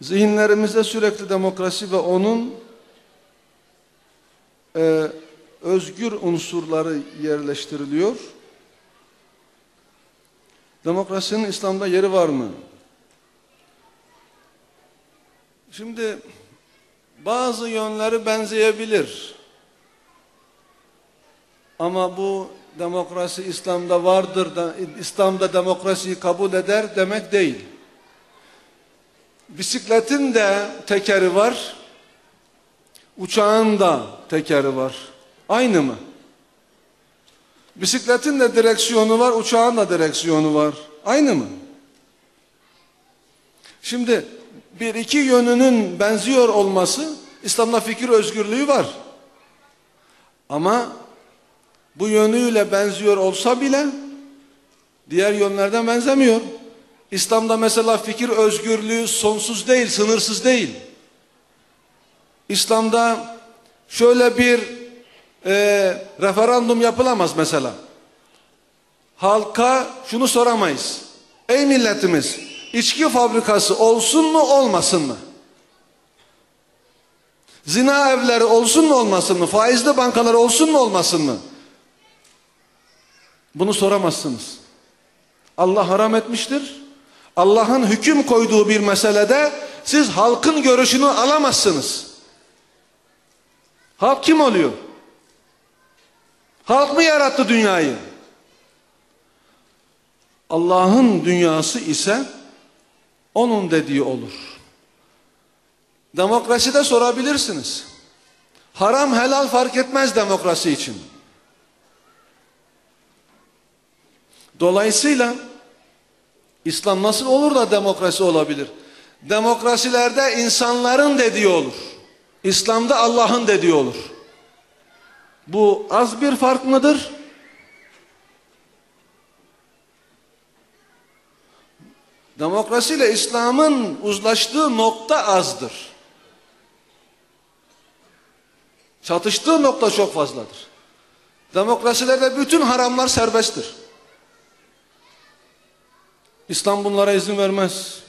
Zihinlerimizde sürekli demokrasi ve onun e, özgür unsurları yerleştiriliyor. Demokrasinin İslam'da yeri var mı? Şimdi bazı yönleri benzeyebilir. Ama bu demokrasi İslam'da vardır da İslam'da demokrasiyi kabul eder demek değil. Bisikletin de tekeri var. Uçağın da tekeri var. Aynı mı? Bisikletin de direksiyonu var, uçağın da direksiyonu var. Aynı mı? Şimdi bir iki yönünün benziyor olması İslam'da fikir özgürlüğü var. Ama bu yönüyle benziyor olsa bile diğer yönlerden benzemiyor. İslam'da mesela fikir özgürlüğü sonsuz değil, sınırsız değil. İslam'da şöyle bir e, referandum yapılamaz mesela. Halka şunu soramayız. Ey milletimiz, içki fabrikası olsun mu olmasın mı? Zina evleri olsun mu olmasın mı? Faizli bankalar olsun mu olmasın mı? Bunu soramazsınız. Allah haram etmiştir. Allah'ın hüküm koyduğu bir meselede siz halkın görüşünü alamazsınız. Halk kim oluyor? Halk mı yarattı dünyayı? Allah'ın dünyası ise onun dediği olur. Demokraside sorabilirsiniz. Haram helal fark etmez demokrasi için. Dolayısıyla İslam nasıl olur da demokrasi olabilir? Demokrasilerde insanların dediği olur. İslam'da Allah'ın dediği olur. Bu az bir fark mıdır? Demokrasiyle İslam'ın uzlaştığı nokta azdır. Çatıştığı nokta çok fazladır. Demokrasilerde bütün haramlar serbesttir. İslam bunlara izin vermez.